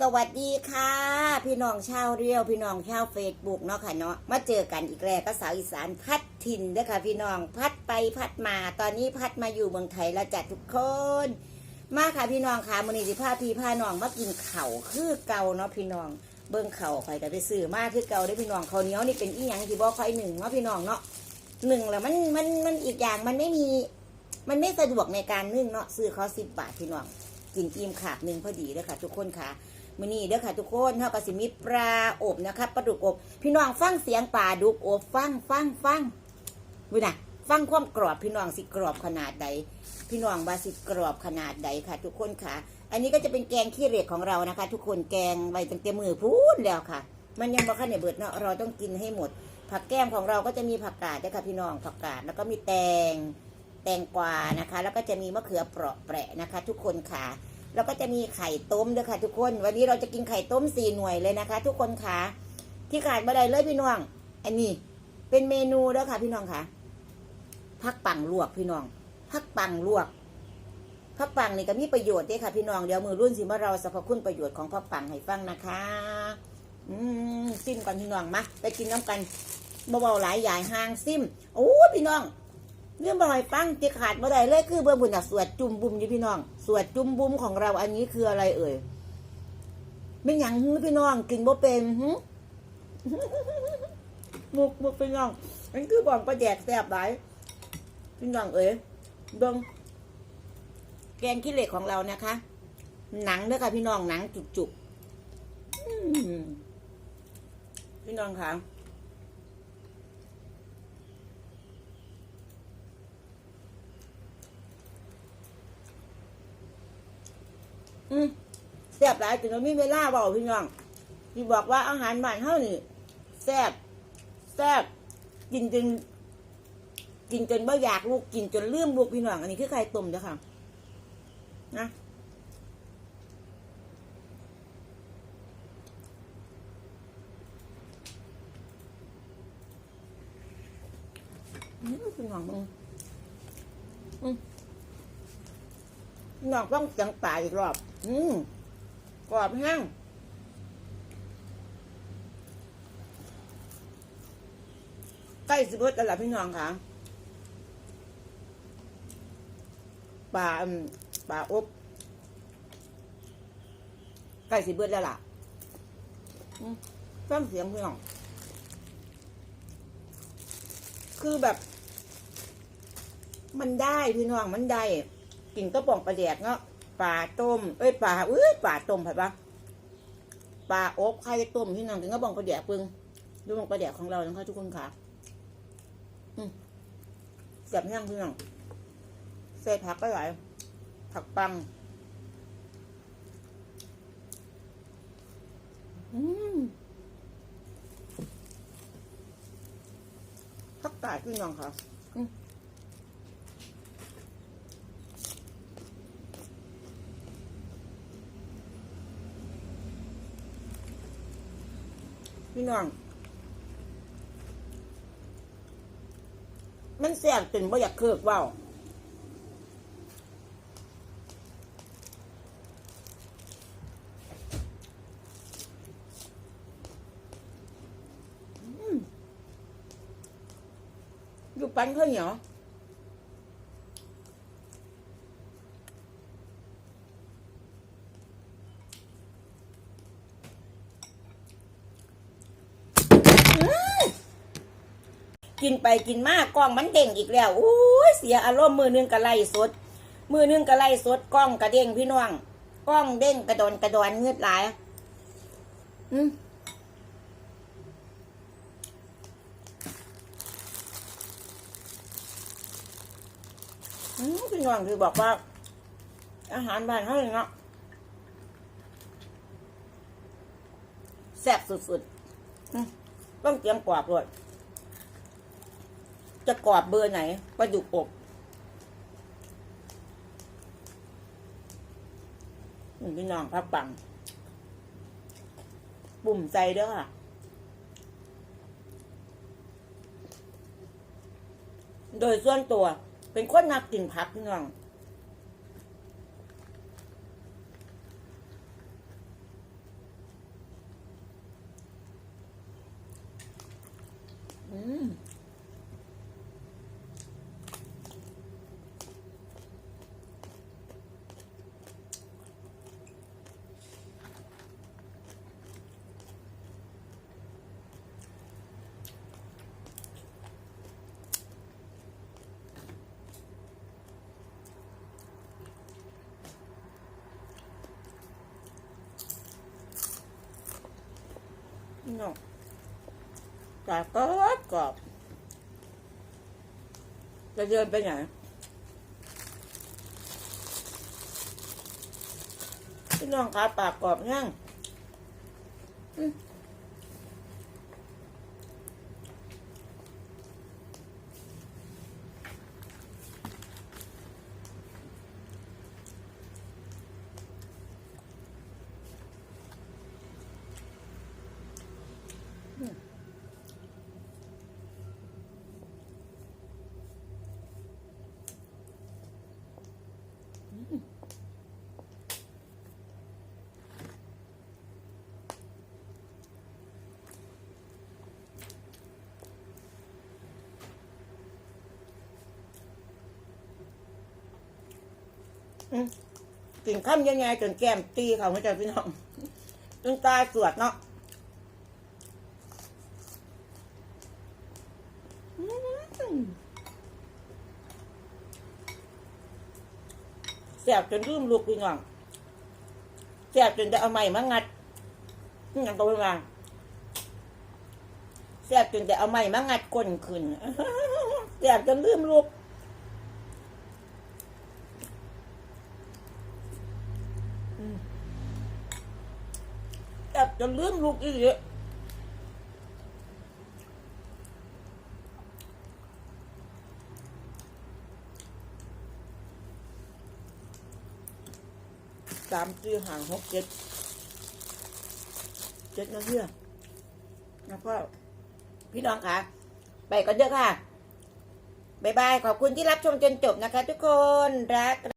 สวัสดีค่ะ พี่น้องชาวเรียว พี่น้องชาวเฟซบุ๊กเนาะค่ะเนาะมาเจอกันอีกแล้วก็สาวอีสานพัดถิ่นด้อค่ะ พี่น้องพัดไปพัดมาตอนนี้พัดมาอยู่เมืองไทยแล้วจัดทุกคน มาค่ะพี่น้องค่ะมือนี้สิพาพี่พาน้องมากินเข่าคือเก่าเนาะพี่น้องเบิ่งเข่าวข่อยก็ไปซื้อมาคือเก่าได้พี่น้องเขาเนี้ยนี่เป็นอีหยังที่บ่ค่อยหนึ่งเนาะพี่น้องเนาะหนึ่งแล้วมันมันมันอีกอย่างมันไม่มีมันไม่สะดวกในการนึ่งเนาะซื้อเขาสิบบาทพี่น้องกินอิ่มขาบหนึ่งพอดีเด้อค่ะ ทุกคนค่ะ มื้อนี้เด้อค่ะทุกคนเท่ากับสิมีปลาอบนะคะปลาดุกอบ พี่น้องฟังเสียงปลาดุกอบฟังฟังฟังวินะฟังความกรอบพี่น้องสิกรอบขนาดใด พี่น้องว่าสิกรอบขนาดใดค่ะ ทุกคนค่ะ อันนี้ก็จะเป็นแกงขี้เหล็กของเรานะคะ ทุกคนแกงไว้ตั้งแต่มือพูดแล้วค่ะ มันยังบ่คันในเบิดเนาะเราต้องกินให้หมด ผักแก้มของเราก็จะมีผักกาดด้วยค่ะพี่น้องผักกาดแล้วก็มีแตงแตงกวานะคะ แล้วก็จะมีมะเขือเปราะแปะนะคะ ทุกคนค่ะ แล้วก็จะมีไข่ต้มด้วยค่ะ ทุกคน วันนี้เราจะกินไข่ต้มสี่หน่วยเลยนะคะ ทุกคนค่ะที่ขาดบ่ได้เลยพี่น้อง อันนี้เป็นเมนูเด้อค่ะ พี่น้องค่ะผักปังลวกพี่น้องผักปังลวกผักปังนี่ก็มีประโยชน์ด้อค่ะ พี่น้องเดี๋ยวมือรุ่นสิมาเราสรรพคุณประโยชน์ของผักปังให้ฟังนะคะ อืมซิมกันพี่น้องมาไปกินน้ำกันเบาๆหลายใหญ่ห้างซิมโอ้พี่น้อง เรื่องบ่อยปังที่ขาดบ่ได้เลยคือเบอร์บุญน่ะสวดจุ่มบุมอยู่พี่น้อง สวดจุ่มบุมของเราอันนี้คืออะไรเอ่ยไม่หยังพี่น้องกินบ่เป็นหึมุกมุกพี่น้องมันคือบ่องประแดกแซบหลายพี่น้องเอ๋ยเบิ่งแกงขี้เหล็กของเรานะคะ หนังด้อค่ะพี่น้องหนังจุกๆอืมพี่น้องค่ะ อืมแซ่บหลายจนเรามีเวลาเบาพี่น้องที่บอกว่าอาหารบ้านเฮานี่แซ่บแซ่บกินจนกินจนบ่อยากลูกกินจนลืมลูกพี่น้องอันนี้คือไข่ต้มเด้อค่ะนะพี่น้องมึงอืมพี่น้องต้องเสียงป่าอีกรอบ อืมกรอบแห้งใกล้สิบเบิดแล้วล่ะพี่น้องค่ะปลาปลาอบใกล้สิบเบิดแล้วล่ะฟังเสียงพี่น้อง คือแบบ มันได้พี่น้องมันได้กินก็ป่องปลาแดกเนาะ ปลาต้ม เอ้ยปลาเอ้ยปลาต้มผัดปะปลาอบไข่ต้มที่นั่งกินก็ป่องปลาแดกปึงดูป่องปลาแดกของเรานะคะทุกคนค่ะอืมแซ่บแห้งพี่น้องใส่ผักก็หลายผักปังอืมผักกาดพี่น้องค่ะ พี่น้อง มันแสบจนบ่อยากเคิกว้าอืมอยู่ปันข้าวเหนียว กินไปกินมากกล้องมันเด้งอีกแล้วอู้ยเสียอารมณ์มือนึงกระไล่สด มือนึงกระไล่สดกล้องกระเด้งพี่น้องกล้องเด้งกระโดนกระดอนเงือดหลายอืมพี่น้องคือบอกว่า อาหารบ้านเขาเลยเนาะแซ่บสุดๆต้องเตรียมกรอบด้วย จะกรอบเบอร์ไหนปลาดุกอบหพี่น้องพักปัง ปุ่มใจเด้อค่ะโดยส่วนตัว เป็นคนนักกินผักหน้องอืม กรอบกรอบกรอบจะเดินไปไหนพี่น้องขาปากกรอบยังอืม กินข้ามยังไงจนแก้มตีเขาไม่ใจพี่น้องจนตาสวดเนาะแสบจนลืมลูกพี่น้องแสบจนจะเอาไม้มางัดนี่ยังก็ไม่วางแสบจนจะเอาไม้มางัดก้นขึ้นแสบจนลืมลูก บจะลืมลูกอีกเยอะสามสี่ห่างหกเจ็ดเจ็ดนาทีอะนะพ่อพี่น้องคะไปกันเยอะค่ะ บ๊ายบาย ขอบคุณที่รับชมจนจบนะคะทุกคน รัก